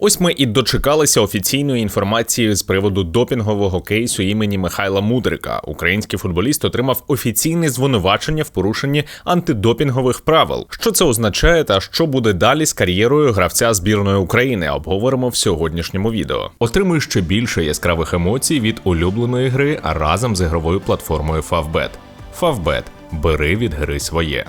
Ось ми і дочекалися офіційної інформації з приводу допінгового кейсу імені Михайла Мудрика. Український футболіст отримав офіційне звинувачення в порушенні антидопінгових правил. Що це означає, та що буде далі з кар'єрою гравця збірної України? Обговоримо в сьогоднішньому відео. Отримуй ще більше яскравих емоцій від улюбленої гри разом з ігровою платформою Favbet. Favbet. бери від гри своє.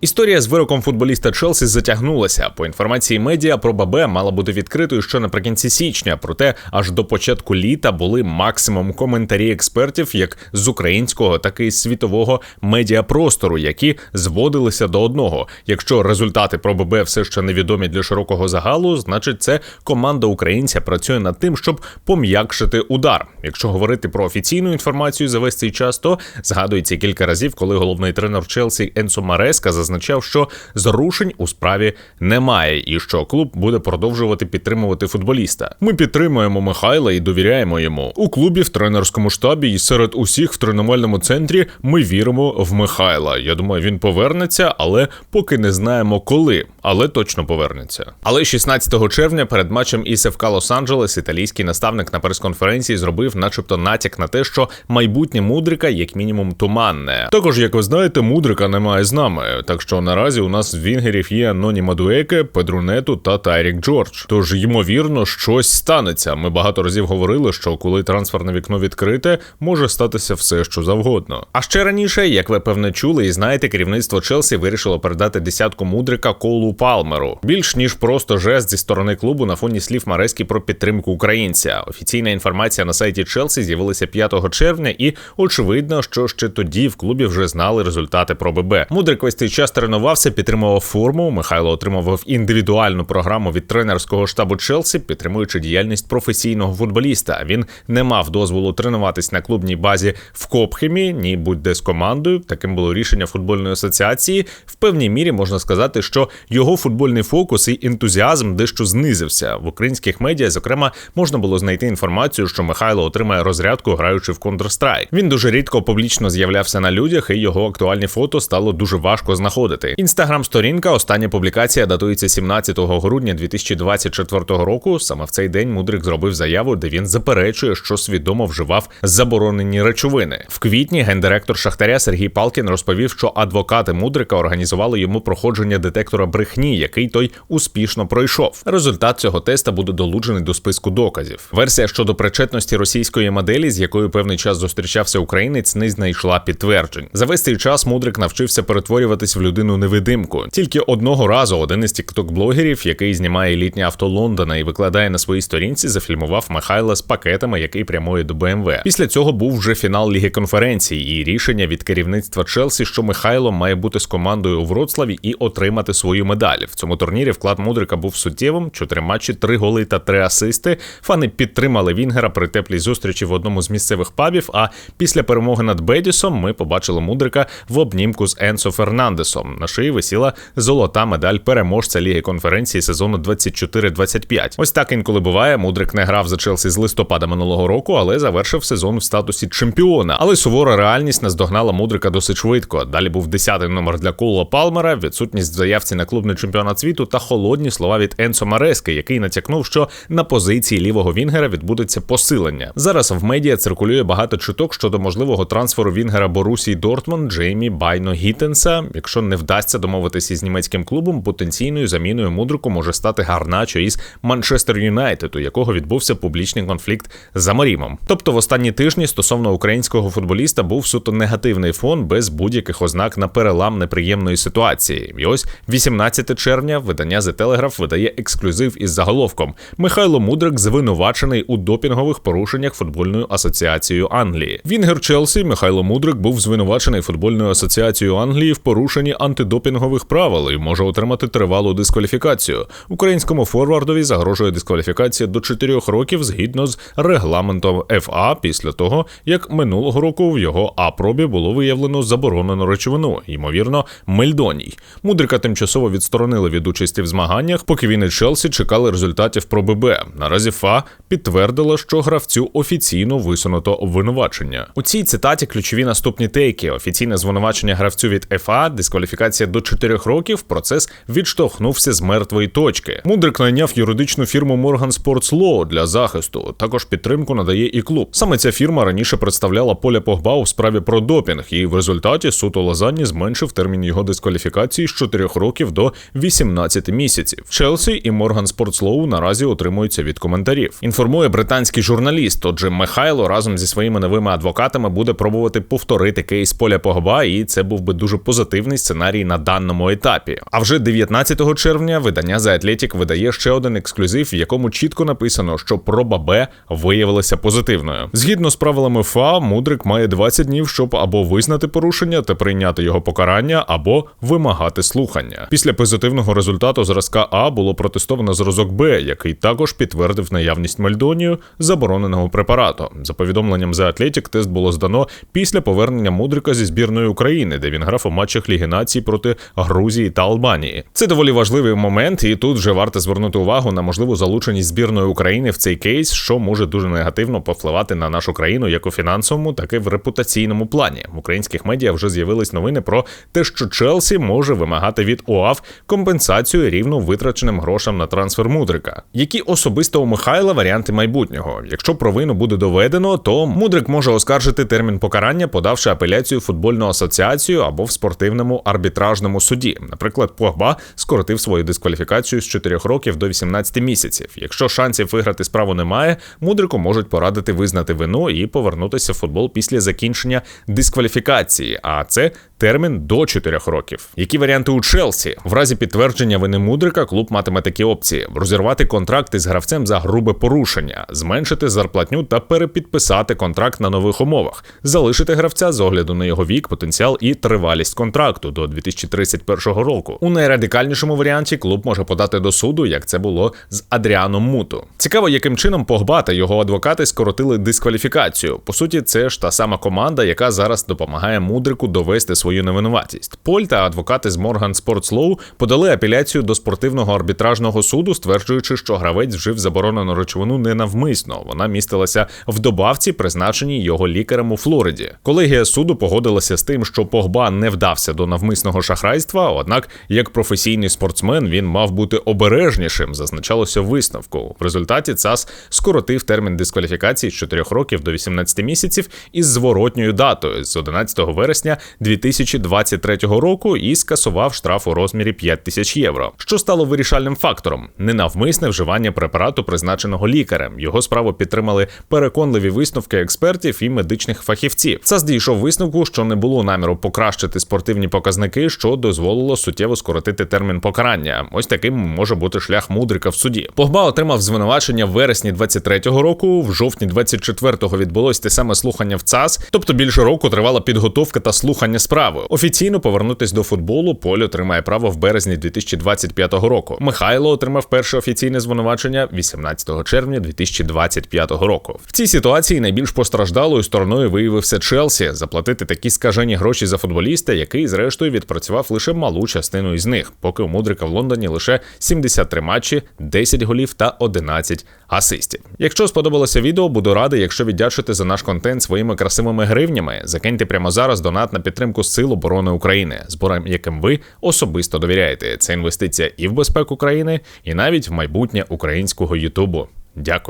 Історія з вироком футболіста Челсі затягнулася. По інформації медіа про Бабе мала бути відкритою ще наприкінці січня. Проте аж до початку літа були максимум коментарі експертів, як з українського, так і з світового медіапростору, які зводилися до одного. Якщо результати про Бабе все ще невідомі для широкого загалу, значить це команда українця працює над тим, щоб пом'якшити удар. Якщо говорити про офіційну інформацію за весь цей час, то згадується кілька разів, коли головний тренер Челсі Енсо Мареска зазначав, що зрушень у справі немає, і що клуб буде продовжувати підтримувати футболіста. Ми підтримуємо Михайла і довіряємо йому. У клубі в тренерському штабі і серед усіх в тренувальному центрі ми віримо в Михайла. Я думаю, він повернеться, але поки не знаємо коли, але точно повернеться. Але 16 червня перед матчем із ФК Лос-Анджелес італійський наставник на прес-конференції зробив, начебто, натяк на те, що майбутнє мудрика як мінімум туманне. Також, як ви знаєте, мудрика немає з нами. Так що наразі у нас Вінгерів є Аноні Мадуеке, Педрунету та Тайрік Джордж. Тож ймовірно, щось станеться. Ми багато разів говорили, що коли трансферне вікно відкрите, може статися все, що завгодно. А ще раніше, як ви певне чули, і знаєте, керівництво Челсі вирішило передати десятку мудрика Колу Палмеру. Більш ніж просто жест зі сторони клубу на фоні слів Мареськи про підтримку українця. Офіційна інформація на сайті Челсі з'явилася 5 червня, і очевидно, що ще тоді в клубі вже знали результати про ББ. Мудрик весь цей час тренувався, підтримував форму. Михайло отримував індивідуальну програму від тренерського штабу Челсі, підтримуючи діяльність професійного футболіста. Він не мав дозволу тренуватись на клубній базі в Копхемі, ні будь-де з командою. Таким було рішення футбольної асоціації. В певній мірі можна сказати, що його футбольний фокус і ентузіазм дещо знизився в українських медіа. Зокрема, можна було знайти інформацію, що Михайло отримає розрядку, граючи в Counter-Strike. Він дуже рідко публічно з'являвся на людях, і його актуальні фото стало дуже важко знаходити. Інстаграм-сторінка, остання публікація датується 17 грудня 2024 року. Саме в цей день Мудрик зробив заяву, де він заперечує, що свідомо вживав заборонені речовини. В квітні гендиректор Шахтаря Сергій Палкін розповів, що адвокати Мудрика організували йому проходження детектора брехні, який той успішно пройшов. Результат цього теста буде долучений до списку доказів. Версія щодо причетності російської моделі, з якою певний час зустрічався українець, не знайшла підтверджень. За весь цей час Мудрик навчився перетворюватись в людину невидимку. Тільки одного разу один із тікток-блогерів, який знімає літнє авто Лондона і викладає на своїй сторінці, зафільмував Михайла з пакетами, який прямує до БМВ. Після цього був вже фінал ліги конференції і рішення від керівництва Челсі, що Михайло має бути з командою у Вроцлаві і отримати свою медаль. В цьому турнірі вклад Мудрика був суттєвим: чотири матчі, три голи та три асисти. Фани підтримали Вінгера при теплій зустрічі в одному з місцевих пабів. А після перемоги над Бедісом ми побачили Мудрика в обнімку з Енсо Фернандесом. На шиї висіла золота медаль переможця ліги конференції сезону 24-25. Ось так інколи буває. Мудрик не грав за Челсі з листопада минулого року, але завершив сезон в статусі чемпіона. Але сувора реальність наздогнала Мудрика досить швидко. Далі був десятий номер для Кола Палмера, відсутність в заявці на клубний чемпіонат світу та холодні слова від Енсо Марески, який натякнув, що на позиції лівого Вінгера відбудеться посилення. Зараз в медіа циркулює багато чуток щодо можливого трансферу Вінгера Борусій Дортмунд Джеймі Байно Гітенса. Якщо не вдасться домовитися із німецьким клубом, потенційною заміною мудрику може стати Гарначо із Манчестер Юнайтед, у якого відбувся публічний конфлікт за Марімом. Тобто, в останні тижні стосовно українського футболіста був суто негативний фон без будь-яких ознак на перелам неприємної ситуації. І ось 18 червня видання The Telegraph видає ексклюзив із заголовком Михайло Мудрик звинувачений у допінгових порушеннях футбольною асоціацією Англії. Вінгер Челсі Михайло Мудрик був звинувачений футбольною асоціацією Англії в порушенні антидопінгових правил і може отримати тривалу дискваліфікацію. Українському форвардові загрожує дискваліфікація до 4 років згідно з регламентом ФА після того, як минулого року в його апробі було виявлено заборонену речовину, ймовірно, мельдоній. Мудрика тимчасово відсторонили від участі в змаганнях, поки він і Челсі чекали результатів про ББ. Наразі ФА підтвердила, що гравцю офіційно висунуто обвинувачення. У цій цитаті ключові наступні тейки. Офіційне звинувачення гравцю від ФА, дискваліфікація дискваліфікація до 4 років, процес відштовхнувся з мертвої точки. Мудрик найняв юридичну фірму Morgan Sports Law для захисту. Також підтримку надає і клуб. Саме ця фірма раніше представляла поля Погба у справі про допінг, і в результаті суд у Лозанні зменшив термін його дискваліфікації з 4 років до 18 місяців. Челсі і Morgan Sports Law наразі отримуються від коментарів. Інформує британський журналіст. Отже, Михайло разом зі своїми новими адвокатами буде пробувати повторити кейс поля Погба, і це був би дуже позитивний сценарій на даному етапі. А вже 19 червня видання The Athletic видає ще один ексклюзив, в якому чітко написано, що проба Б виявилася позитивною. Згідно з правилами ФА, мудрик має 20 днів, щоб або визнати порушення та прийняти його покарання, або вимагати слухання. Після позитивного результату зразка А було протестовано зразок Б, який також підтвердив наявність мельдонію забороненого препарату. За повідомленням The Athletic, тест було здано після повернення мудрика зі збірної України, де він грав у матчах Ліги націй проти Грузії та Албанії. Це доволі важливий момент, і тут вже варто звернути увагу на можливу залученість збірної України в цей кейс, що може дуже негативно повпливати на нашу країну як у фінансовому, так і в репутаційному плані. В українських медіа вже з'явились новини про те, що Челсі може вимагати від ОАФ компенсацію рівну витраченим грошам на трансфер мудрика. Які особисто у Михайла варіанти майбутнього? Якщо провину буде доведено, то мудрик може оскаржити термін покарання, подавши апеляцію в футбольну асоціацію або в спортивному арбітражному суді. Наприклад, Погба скоротив свою дискваліфікацію з 4 років до 18 місяців. Якщо шансів виграти справу немає, мудрику можуть порадити визнати вину і повернутися в футбол після закінчення дискваліфікації. А це термін до 4 років. Які варіанти у Челсі? В разі підтвердження вини мудрика клуб матиме такі опції: розірвати контракти з гравцем за грубе порушення, зменшити зарплатню та перепідписати контракт на нових умовах, залишити гравця з огляду на його вік, потенціал і тривалість контракту до 2031 року. У найрадикальнішому варіанті клуб може подати до суду, як це було з Адріаном Муту. Цікаво, яким чином Погба та його адвокати скоротили дискваліфікацію. По суті, це ж та сама команда, яка зараз допомагає мудрику довести свою невинуватість. Поль та адвокати з Sports Law подали апеляцію до спортивного арбітражного суду, стверджуючи, що гравець вжив заборонену речовину ненавмисно. Вона містилася в добавці, призначеній його лікарем у Флориді. Колегія суду погодилася з тим, що Погба не вдався до навмисного шахрайства. Однак, як професійний спортсмен, він мав бути обережнішим, зазначалося висновку. В результаті ЦАС скоротив термін дискваліфікації з 4 років до 18 місяців із зворотньою датою з 11 вересня 2023 року і скасував штраф у розмірі 5 тисяч євро, що стало вирішальним фактором ненавмисне вживання препарату, призначеного лікарем. Його справу підтримали переконливі висновки експертів і медичних фахівців. ЦАС дійшов висновку, що не було наміру покращити спортивні показники, що дозволило суттєво скоротити термін покарання. Ось таким може бути шлях мудрика в суді. Погба отримав звинувачення в вересні 23-го року. В жовтні 24-го відбулось те саме слухання в ЦАС, тобто більше року тривала підготовка та слухання справи. Офіційно повернутись до футболу. Поль отримає право в березні 2025 року. Михайло отримав перше офіційне звинувачення 18 червня 2025 року. В цій ситуації найбільш постраждалою стороною виявився Челсі заплатити такі скажені гроші за футболіста, який, зрештою, відпрацював лише малу частину із них, поки у Мудрика в Лондоні лише 73 матчі, 10 голів та 11 асистів. Якщо сподобалося відео, буду радий, якщо віддячите за наш контент своїми красивими гривнями. Закиньте прямо зараз донат на підтримку Сил оборони України, зборам яким ви особисто довіряєте. Це інвестиція і в безпеку країни, і навіть в майбутнє українського Ютубу. Дякую.